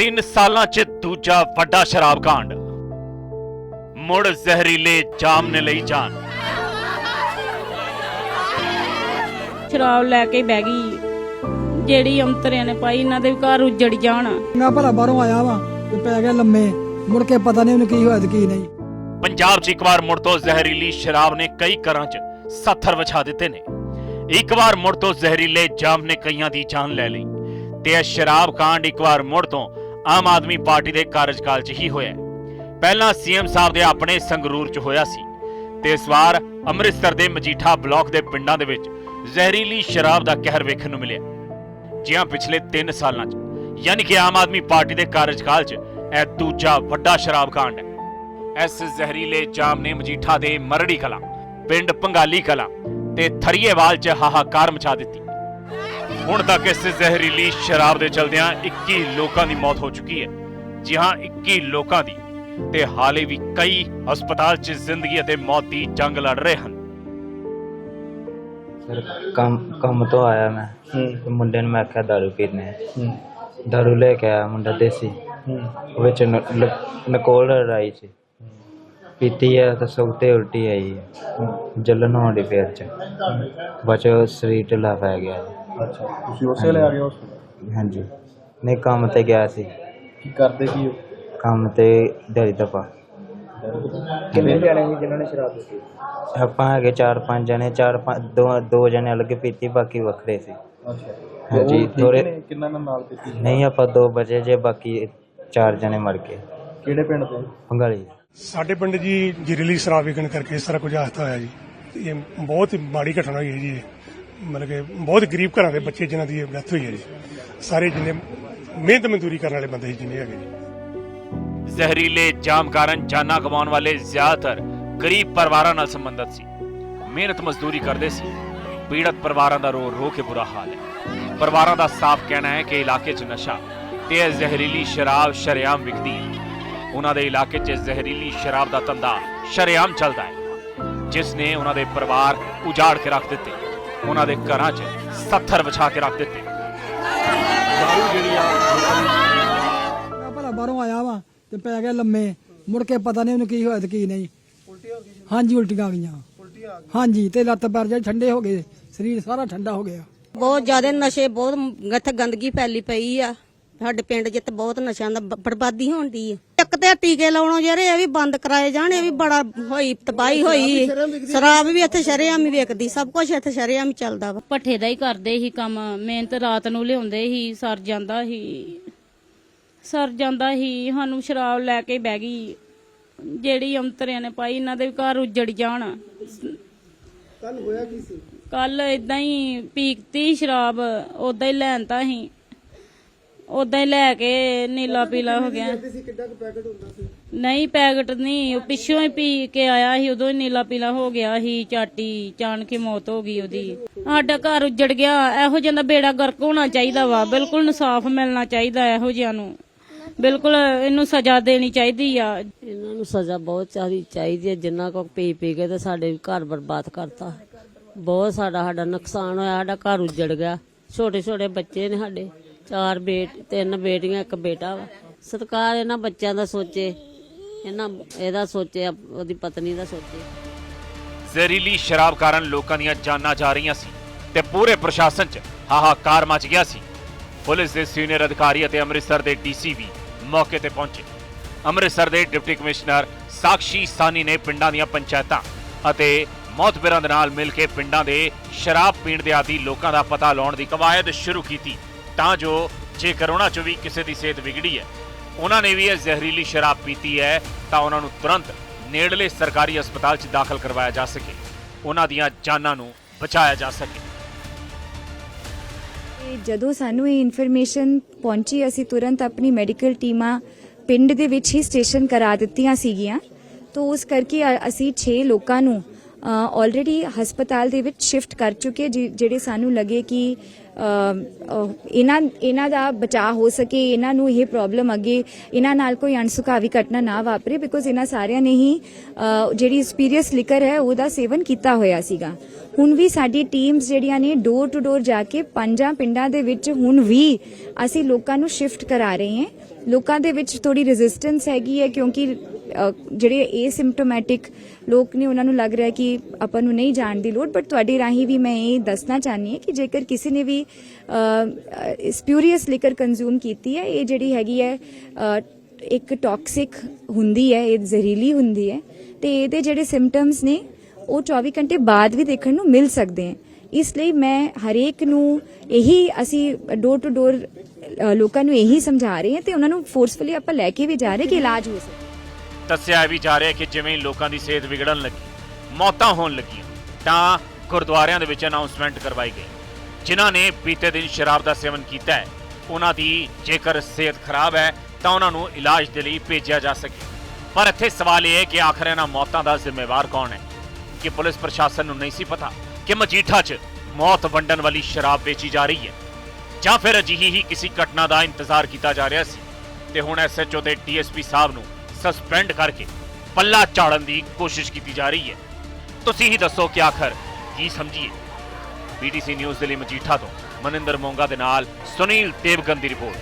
3 ਸਾਲਾਂ 'ਚ ਦੂਜਾ ਵੱਡਾ ਸ਼ਰਾਬ ਕਾਂਡ। ਮੁੜ ਜ਼ਹਿਰੀਲੇ ਜਾਮ ਨੇ ਲਈ ਜਾਨ। ਸ਼ਰਾਬ ਲੈ ਕੇ ਬਹਿ ਗਈ। ਜਿਹੜੀ ਅੰਤਰਿਆਂ ਨੇ ਪਾਈ ਇਹਨਾਂ ਦੇ ਵੀ ਘਰ ਉੱਜੜ ਜਾਣ। ਮੈਂ ਭਲਾ ਬਾਹਰੋਂ ਆਇਆ ਵਾਂ ਤੇ ਪੈ ਗਿਆ ਲੰਮੇ। ਮੁੜ ਕੇ ਪਤਾ ਨਹੀਂ ਉਹਨੂੰ ਕੀ ਹੋਇਆ ਤੇ ਕੀ ਨਹੀਂ। ਪੰਜਾਬ 'ਚ ਇੱਕ ਵਾਰ ਮੁੜ ਤੋਂ ਜ਼ਹਿਰੀਲੀ ਸ਼ਰਾਬ ਨੇ ਕਈ ਘਰਾਂ 'ਚ ਸੱਥਰ ਵਿਛਾ ਦਿੱਤੇ ਨੇ। ਇੱਕ ਵਾਰ ਮੁੜ ਤੋਂ ਜ਼ਹਿਰੀਲੇ ਜਾਮ ਨੇ ਕਈਆਂ ਦੀ ਜਾਨ ਲੈ ਲਈ। ਤੇ ਇਹ ਸ਼ਰਾਬ ਕਾਂਡ ਇੱਕ ਵਾਰ ਮੁੜ ਤੋਂ ਆਮ ਆਦਮੀ ਪਾਰਟੀ ਦੇ ਕਾਰਜਕਾਲ 'ਚ ਹੀ ਹੋਇਆ ਹੈ। ਪਹਿਲਾਂ ਸੀਐਮ ਸਾਹਿਬ ਦੇ ਆਪਣੇ ਸੰਗਰੂਰ 'ਚ ਹੋਇਆ ਸੀ ਤੇ ਇਸ ਵਾਰ ਅੰਮ੍ਰਿਤਸਰ ਦੇ ਮਜੀਠਾ ਬਲਾਕ ਦੇ ਪਿੰਡਾਂ ਦੇ ਵਿੱਚ ਜ਼ਹਿਰੀਲੀ ਸ਼ਰਾਬ ਦਾ ਕਹਿਰ ਵੇਖਣ ਨੂੰ ਮਿਲਿਆ ਜਿਹਾਂ ਪਿਛਲੇ 3 ਸਾਲਾਂ 'ਚ, ਯਾਨੀ ਕਿ ਆਮ ਆਦਮੀ ਪਾਰਟੀ ਦੇ ਕਾਰਜਕਾਲ 'ਚ, ਇਹ ਦੂਜਾ ਵੱਡਾ ਸ਼ਰਾਬ ਕਾਂਡ ਹੈ। ਇਸ ਜ਼ਹਿਰੀਲੇ ਜਾਮ ਨੇ ਮਜੀਠਾ ਦੇ ਮਰੜੀ ਕਲਾ, ਪਿੰਡ ਪੰਗਾਲੀ ਕਲਾ ਤੇ ਥਰੀਏਵਾਲ 'ਚ ਹਾਹਾਕਾਰ ਮਚਾ ਦਿੱਤੀ। ਹੁਣ ਤੱਕ ਇਸ ਜ਼ਹਿਰੀਲੀ ਸ਼ਰਾਬ ਦੇ ਚਲਦਿਆਂ 21 ਲੋਕਾਂ ਦੀ ਮੌਤ ਹੋ ਚੁੱਕੀ ਹੈ। ਜੀ ਹਾਂ 21 ਲੋਕਾਂ ਦੀ। ਤੇ ਹਾਲੇ ਵੀ ਕਈ ਹਸਪਤਾਲ 'ਚ ਜ਼ਿੰਦਗੀ ਅਤੇ ਮੌਤ ਦੀ ਜੰਗ ਲੜ ਰਹੇ ਹਨ। ਫਿਰ ਕੰਮ ਕੰਮ ਤੋਂ ਆਇਆ ਮੈਂ। ਤੇ ਮੁੰਡੇ ਨੂੰ ਮੈਂ ਆਖਿਆ ਦਾਰੂ ਪੀਨੇ ਆ। ਦਾਰੂ ਲੈ ਕੇ ਆਇਆ ਮੁੰਡਾ ਦੇਸੀ। ਵਿੱਚ ਨ- ਲ- ਨਕੋਲ ਰਾਈ ਚ। ਪੀਤੀ ਆ ਤਾਂ ਸੁਗਤੇ ਉਲਟੀ ਆਈ ਹੈ। ਜਲਨ ਹੋਣੀ ਪੇਟ ਚ ਬਚ ਸਰੀਰ ਢਿੱਲਾ ਪੈ ਗਿਆ। ਅੱਛਾ ਤੁਸੀਂ ਉਸੇ ਵੇਲੇ ਆ ਗਏ ਹਸਪੀਟਲ ਹਾਂਜੀ। ਨਹੀਂ ਕੰਮ ਤੇ ਗਿਆ ਸੀ। ਕੀ ਕਰਦੇ ਕੀ ਹੋ ਕੰਮ ਤੇ ਦਿਹਾੜੀ ਦਪਾ ਕਿੰਨੇ ਜਾਣੇ ਸੀ ਜਿਨ੍ਹਾਂ ਨੇ ਸ਼ਰਾਬ ਪੀਤੀ? ਆਪਾਂ ਹੈਗੇ ਚਾਰ ਪੰਜ ਜਣੇ ਚਾਰ ਪੰਜ ਦੋ ਦੋ ਜਣੇ ਅਲੱਗ ਪੀਤੀ ਬਾਕੀ ਵੱਖਰੇ ਸੀ। ਅੱਛਾ। ਹਾਂਜੀ, ਥੋੜੇ- ਕਿੰਨਾ ਨਾਲ ਨਾਲ ਪੀਤੀ? ਨਹੀਂ ਆਪਾਂ ਦੋ ਬਚੇ ਜੇ ਬਾਕੀ ਚਾਰ ਜਣੇ ਮਰ ਗਏ। ਕਿਹੜੇ ਪਿੰਡ ਤੋਂ? ਪੰਗਾਲੀ ਸਾਡੇ ਪਿੰਡ ਜੀ ਜ਼ਹਿਰੀਲੀ ਸ਼ਰਾਬ ਵਿਕਣ ਕਰਕੇ ਇਸ ਤਰ੍ਹਾਂ ਕੁਝ ਹਾਦਸਾ ਹੋਇਆ ਜੀ। ਤੇ ਇਹ ਬਹੁਤ ਹੀ ਮਾੜੀ ਘਟਨਾ ਹੋਈ ਹੈ ਜੀ ਇਹ। ਮਤਲਬ ਕਿ ਬਹੁਤ ਗਰੀਬ ਘਰਾਂ ਦੇ ਬੱਚੇ ਜਿਨ੍ਹਾਂ ਦੀ ਡੈਥ ਹੋਈ ਹੈ ਜੀ। ਸਾਰੇ ਜਿੰਨੇ ਮਿਹਨਤ ਮਜ਼ਦੂਰੀ ਕਰਨ ਵਾਲੇ ਬੰਦੇ ਜਿੰਨੇ ਹੈਗੇ ਜੀ। ਜ਼ਹਿਰੀਲੇ ਜਾਮ ਕਾਰਨ ਜਾਨਾਂ ਗਵਾਉਣ ਵਾਲੇ ਜ਼ਿਆਦਾਤਰ ਗਰੀਬ ਪਰਿਵਾਰਾਂ ਨਾਲ ਸੰਬੰਧਿਤ ਸੀ। ਮਿਹਨਤ ਮਜ਼ਦੂਰੀ ਕਰਦੇ ਸੀ। ਪੀੜਤ ਪਰਿਵਾਰਾਂ ਦਾ ਰੋ ਰੋ ਕੇ ਬੁਰਾ ਹਾਲ ਹੈ। ਪਰਿਵਾਰਾਂ ਦਾ ਸਾਫ਼ ਕਹਿਣਾ ਹੈ ਕਿ ਇਲਾਕੇ 'ਚ ਨਸ਼ਾ ਤੇ ਜ਼ਹਿਰੀਲੀ ਸ਼ਰਾਬ ਸ਼ਰੇਆਮ ਵਿਕਦੀ ਹੈ। ਉਹਨਾਂ ਦੇ ਇਲਾਕੇ 'ਚ ਜ਼ਹਿਰੀਲੀ ਸ਼ਰਾਬ ਦਾ ਧੰਦਾ ਸ਼ਰੇਆਮ ਚੱਲਦਾ ਹੈ। ਜਿਸ ਨੇ ਉਹਨਾਂ ਦੇ ਪਰਿਵਾਰ ਉਜਾੜ ਕੇ ਰੱਖ ਦਿੱਤੇ। ਉਹਨਾਂ ਦੇ ਘਰਾਂ 'ਚ ਸੱਥਰ ਵਿਛਾ ਕੇ ਰੱਖ ਦਿੱਤੇ। ਮੈਂ ਭਲਾ ਬਾਹਰੋਂ ਆਇਆ ਵਾਂ ਤੇ ਪੈ ਗਿਆ ਲੰਮੇ। ਮੁੜ ਕੇ ਪਤਾ ਨਹੀਂ ਉਹਨੂੰ ਕੀ ਹੋਇਆ ਤੇ ਕੀ ਨਹੀਂ। ਹਾਂਜੀ ਉਲਟੀਆਂ ਆ ਗਈਆਂ। ਹਾਂਜੀ ਤੇ ਲੱਤ ਪੈਰ ਜਿਹੜੇ ਠੰਡੇ ਹੋ ਗਏ ਸਰੀਰ ਸਾਰਾ ਠੰਡਾ ਹੋ ਗਿਆ। ਬਹੁਤ ਜ਼ਿਆਦਾ ਨਸ਼ੇ ਬਹੁਤ ਇੱਥੇ ਗੰਦਗੀ ਫੈਲੀ ਪਈ ਆ। ਸਾਡੇ ਪਿੰਡ 'ਚ ਤੇ ਬਹੁਤ ਨਸ਼ਿਆਂ ਦਾ ਬਰਬਾਦੀ ਹੋਣ ਦੀ ਆ। ਇੱਕ ਤੇ ਟੀਕੇ ਲਾਉਣੋਂ ਜਿਹੜੇ ਇਹ ਵੀ ਬੰਦ ਕਰਾਏ ਜਾਣ ਇਹ ਵੀ ਬੜਾ ਹੋਈ ਤਬਾਹੀ ਹੋਈ। ਸ਼ਰਾਬ ਵੀ ਇੱਥੇ ਸ਼ਰੇਆਮ ਹੀ ਵੇਚਦੀ ਸਭ ਕੁਝ ਇੱਥੇ ਸ਼ਰੇਆਮ ਹੀ ਚੱਲਦਾ ਵਾ। ਪੱਠੇ ਦਾ ਹੀ ਕਰਦੇ ਸੀ ਕੰਮ ਮਿਹਨਤ ਰਾਤ ਨੂੰ ਲਿਆਉਂਦੇ ਸੀ ਸਰ ਜਾਂਦਾ ਸੀ। ਸਰ ਜਾਂਦਾ ਸੀ ਸਾਨੂੰ ਸ਼ਰਾਬ ਲੈ ਕੇ ਬਹਿ ਗਈ। ਜਿਹੜੀ ਅੰਤਰਿਆਂ ਨੇ ਪਾਈ ਇਹਨਾਂ ਦੇ ਵੀ ਘਰ ਉੱਜੜ ਜਾਣ। ਕੱਲ ਹੋਇਆ ਕੀ ਸੀ? ਕੱਲ ਇਦਾਂ ਹੀ ਪੀਕਤੀ ਸ਼ਰਾਬ ਉਦਾਂ ਹੀ ਲੈਣ ਤਾਂ ਸੀ ਉਦਾਂ ਹੀ ਲੈ ਕੇ ਨੀਲਾ ਪੀਲਾ ਹੋ ਗਿਆ। ਨਹੀਂ ਪੈਕਟ ਨਹੀਂ ਉਹ ਪਿੱਛੋਂ ਹੀ ਪੀ ਕੇ ਆਇਆ ਸੀ ਉਦੋਂ ਹੀ ਨੀਲਾ ਪੀਲਾ ਹੋ ਗਿਆ ਸੀ ਚਾਟੀ ਚਾਣ ਕੇ ਮੌਤ ਹੋ ਗਈ ਉਹਦੀ। ਸਾਡਾ ਘਰ ਉੱਜੜ ਗਿਆ ਇਹੋ ਜਿਹਾ ਦਾ ਬੇੜਾ ਗਰਕ ਹੋਣਾ ਚਾਹੀਦਾ ਵਾ ਬਿਲਕੁਲ ਇਨਸਾਫ ਮਿਲਣਾ ਚਾਹੀਦਾ ਇਹੋ ਜਿਹਾਂ ਨੂੰ। ਬਿਲਕੁਲ ਇਹਨੂੰ ਸਜ਼ਾ ਦੇਣੀ ਚਾਹੀਦੀ ਆ। ਇਹਨਾਂ ਨੂੰ ਸਜ਼ਾ ਬਹੁਤ ਚਾਹੀ ਚਾਹੀਦੀ ਹੈ ਜਿੰਨਾ ਕੋ ਪੀ ਪੀ ਕੇ ਤੇ ਸਾਡੇ ਘਰ ਬਰਬਾਦ ਕਰਤਾ। ਬਹੁਤ ਸਾਡਾ ਸਾਡਾ ਨੁਕਸਾਨ ਹੋਇਆ ਸਾਡਾ ਘਰ ਉੱਜੜ ਗਿਆ। ਛੋਟੇ ਛੋਟੇ ਬੱਚੇ ਨੇ ਸਾਡੇ। ਚਾਰ ਬੇਟ, ਤਿੰਨ ਬੇਟੀਆਂ, ਇੱਕ ਬੇਟਾ ਵਾ। ਸਰਕਾਰ ਇਹਨਾਂ ਬੱਚਿਆਂ ਦਾ ਸੋਚੇ, ਇਹਨਾਂ ਇਹਦਾ ਸੋਚੇ, ਉਹਦੀ ਪਤਨੀ ਦਾ ਸੋਚੇ। ਜ਼ਹਿਰੀਲੀ ਸ਼ਰਾਬ ਕਾਰਨ ਲੋਕਾਂ ਦੀਆਂ ਜਾਨਾਂ ਜਾ ਰਹੀਆਂ ਸੀ ਤੇ ਪੂਰੇ ਪ੍ਰਸ਼ਾਸਨ 'ਚ ਹਾਹਾਕਾਰ ਮਚ ਗਿਆ ਸੀ। ਪੁਲਿਸ ਦੇ ਸੀਨੀਅਰ ਅਧਿਕਾਰੀ ਅਤੇ ਅੰਮ੍ਰਿਤਸਰ ਦੇ ਡੀਸੀ ਵੀ ਮੌਕੇ ਤੇ ਪਹੁੰਚੇ। ਅੰਮ੍ਰਿਤਸਰ ਦੇ ਡਿਪਟੀ ਕਮਿਸ਼ਨਰ ਸਾਕਸ਼ੀ ਸਾਨੀ ਨੇ ਪਿੰਡਾਂ ਦੀਆਂ ਪੰਚਾਇਤਾਂ ਅਤੇ ਮੌਤਬਰਾਂ ਦੇ ਨਾਲ ਮਿਲ ਕੇ ਪਿੰਡਾਂ ਦੇ ਸ਼ਰਾਬ ਪੀਣ ਦੇ ਆਦੀ ਲੋਕਾਂ ਦਾ ਪਤਾ ਲਾਉਣ ਦੀ ਕਵਾਇਦ ਸ਼ੁਰੂ ਕੀਤੀ। ਤਾਂ ਜੋ ਜੇਕਰ ਉਹਨਾਂ 'ਚੋਂ ਵੀ ਕਿਸੇ ਦੀ ਸਿਹਤ ਵਿਗੜੀ ਹੈ, ਉਹਨਾਂ ਨੇ ਵੀ ਇਹ ਜ਼ਹਿਰੀਲੀ ਸ਼ਰਾਬ ਪੀਤੀ ਹੈ, ਤਾਂ ਉਹਨਾਂ ਨੂੰ ਤੁਰੰਤ ਨੇੜਲੇ ਸਰਕਾਰੀ ਹਸਪਤਾਲ 'ਚ ਦਾਖਲ ਕਰਵਾਇਆ ਜਾ ਸਕੇ। ਉਹਨਾਂ ਦੀਆਂ ਜਾਨਾਂ ਨੂੰ ਬਚਾਇਆ ਜਾ ਸਕੇ। ਜਦੋਂ ਸਾਨੂੰ ਇਹ ਇਨਫੋਰਮੇਸ਼ਨ ਪਹੁੰਚੀ, ਅਸੀਂ ਤੁਰੰਤ ਆਪਣੀ ਮੈਡੀਕਲ ਟੀਮਾਂ ਪਿੰਡ ਦੇ ਵਿੱਚ ਹੀ ਸਟੇਸ਼ਨ ਕਰਾ ਦਿੱਤੀਆਂ ਸੀਗੀਆਂ। ਤੋਂ ਉਸ ਕਰਕੇ ਅਸੀਂ 6 ਲੋਕਾਂ ਨੂੰ ਆਲਰੇਡੀ ਹਸਪਤਾਲ ਦੇ ਵਿੱਚ ਸ਼ਿਫਟ ਕਰ ਚੁੱਕੇ ਜਿਹੜੇ ਸਾਨੂੰ ਲੱਗੇ ਕਿ ਇਹਨਾਂ ਇਹਨਾਂ ਦਾ ਬਚਾਅ ਹੋ ਸਕੇ, ਇਹਨਾਂ ਨੂੰ ਇਹ ਪ੍ਰੋਬਲਮ ਅੱਗੇ ਇਹਨਾਂ ਨਾਲ ਕੋਈ ਅਣਸੁਖਾਵੀ ਘਟਨਾ ਨਾ ਵਾਪਰੇ ਬਿਕੋਜ਼ ਇਹਨਾਂ ਸਾਰਿਆਂ ਨੇ ਹੀ ਜਿਹੜੀ ਸਪੀਰੀਅਸ ਲਿਕਰ ਹੈ, ਉਹਦਾ ਸੇਵਨ ਕੀਤਾ ਹੋਇਆ ਸੀਗਾ। ਹੁਣ ਵੀ ਸਾਡੀ ਟੀਮਸ ਜਿਹੜੀਆਂ ਨੇ ਡੋਰ ਟੂ ਡੋਰ ਜਾ ਕੇ ਪੰਜਾਂ ਪਿੰਡਾਂ ਦੇ ਵਿੱਚ ਹੁਣ ਵੀ ਅਸੀਂ ਲੋਕਾਂ ਨੂੰ ਸ਼ਿਫਟ ਕਰਾ ਰਹੇ ਹਾਂ। ਲੋਕਾਂ ਦੇ ਵਿੱਚ ਥੋੜੀ ਰੈਜ਼ਿਸਟੈਂਸ ਹੈਗੀ ਹੈ, ਕਿਉਂਕਿ ਜਿਹੜੇ ਏਸਿੰਪਟੋਮੈਟਿਕ ਲੋਕ ਨੇ, ਉਹਨਾਂ ਨੂੰ ਲੱਗ ਰਿਹਾ ਕਿ ਆਪਾਂ ਨੂੰ ਨਹੀਂ ਜਾਣ ਦੀ ਲੋੜ ਬਟ ਤੁਹਾਡੇ ਰਾਹੀਂ ਵੀ ਮੈਂ ਇਹ ਦੱਸਣਾ ਚਾਹਨੀ ਹਾਂ ਕਿ ਜੇਕਰ ਕਿਸੇ ਨੇ ਵੀ ਸਪਿਊਰੀਅਸ ਲਿਕਰ ਕੰਜ਼ੂਮ ਕੀਤੀ ਹੈ, ਇਹ ਜਿਹੜੀ ਹੈਗੀ ਹੈ ਇੱਕ ਟੌਕਸਿਕ ਹੁੰਦੀ ਹੈ, ਇਹ ਜ਼ਹਿਰੀਲੀ ਹੁੰਦੀ ਹੈ, ਤੇ ਇਹਦੇ ਜਿਹੜੇ ਸਿੰਪਟਮਸ ਨੇ, ਉਹ 24 ਘੰਟੇ ਬਾਅਦ ਵੀ ਦੇਖਣ ਨੂੰ ਮਿਲ ਸਕਦੇ ਹਨ ਇਸ ਲਈ ਮੈਂ ਹਰੇਕ ਨੂੰ ਇਹੀ ਅਸੀਂ ਡੋਰ ਟੂ ਡੋਰ ਲੋਕਾਂ ਨੂੰ ਇਹੀ ਸਮਝਾ ਰਹੇ ਹਾਂ ਤੇ ਉਹਨਾਂ ਨੂੰ ਫੋਰਸਫੁਲੀ ਆਪਾਂ ਲੈ ਕੇ ਵੀ ਜਾ ਰਹੇ ਕਿ ਇਲਾਜ ਹੋ ਸਕੇ। ਦੱਸਿਆ ਵੀ ਜਾ ਰਿਹਾ ਕਿ ਜਿਵੇਂ ਹੀ ਲੋਕਾਂ ਦੀ ਸਿਹਤ ਵਿਗੜਨ ਲੱਗੀ, ਮੌਤਾਂ ਹੋਣ ਲੱਗੀਆਂ, ਤਾਂ ਗੁਰਦੁਆਰਿਆਂ ਦੇ ਵਿੱਚ ਅਨਾਉਂਸਮੈਂਟ ਕਰਵਾਈ ਗਈ। ਜਿਨ੍ਹਾਂ ਨੇ ਬੀਤੇ ਦਿਨ ਸ਼ਰਾਬ ਦਾ ਸੇਵਨ ਕੀਤਾ ਹੈ, ਉਹਨਾਂ ਦੀ ਜੇਕਰ ਸਿਹਤ ਖਰਾਬ ਹੈ, ਤਾਂ ਉਹਨਾਂ ਨੂੰ ਇਲਾਜ ਦੇ ਲਈ ਭੇਜਿਆ ਜਾ ਸਕੇ। ਪਰ ਇੱਥੇ ਸਵਾਲ ਇਹ ਹੈ ਕਿ ਆਖਰ ਇਹਨਾਂ ਮੌਤਾਂ ਦਾ ਜ਼ਿੰਮੇਵਾਰ ਕੌਣ ਹੈ? ਕਿ ਪੁਲਿਸ ਪ੍ਰਸ਼ਾਸਨ ਨੂੰ ਨਹੀਂ ਸੀ ਪਤਾ ਕਿ ਮਜੀਠਾ 'ਚ ਮੌਤ ਵੰਡਣ ਵਾਲੀ ਸ਼ਰਾਬ ਵੇਚੀ ਜਾ ਰਹੀ ਹੈ, ਜਾਂ ਫਿਰ ਅਜਿਹੀ ਹੀ ਕਿਸੇ ਘਟਨਾ ਦਾ ਇੰਤਜ਼ਾਰ ਕੀਤਾ ਜਾ ਰਿਹਾ ਸੀ। ਤੇ ਹੁਣ ਐਸਐਚਓ ਤੇ ਡੀਐਸਪੀ ਸਾਹਿਬ ਨੂੰ ਸਸਪੈਂਡ ਕਰਕੇ ਪੱਲਾ ਝਾੜਨ ਦੀ ਕੋਸ਼ਿਸ਼ ਕੀਤੀ ਜਾ ਰਹੀ ਹੈ ਤੁਸੀਂ ਹੀ ਦੱਸੋ ਕਿ ਆਖਰ ਕੀ ਸਮਝੀਏ ਬੀਟੀਸੀ ਨਿਊਜ਼ ਦੇ ਲਈ ਮਜੀਠਾ ਤੋਂ ਮਨਿੰਦਰ ਮੋਂਗਾ ਦੇ ਨਾਲ ਸੁਨੀਲ ਦੇਵਗਨ ਦੀ ਰਿਪੋਰਟ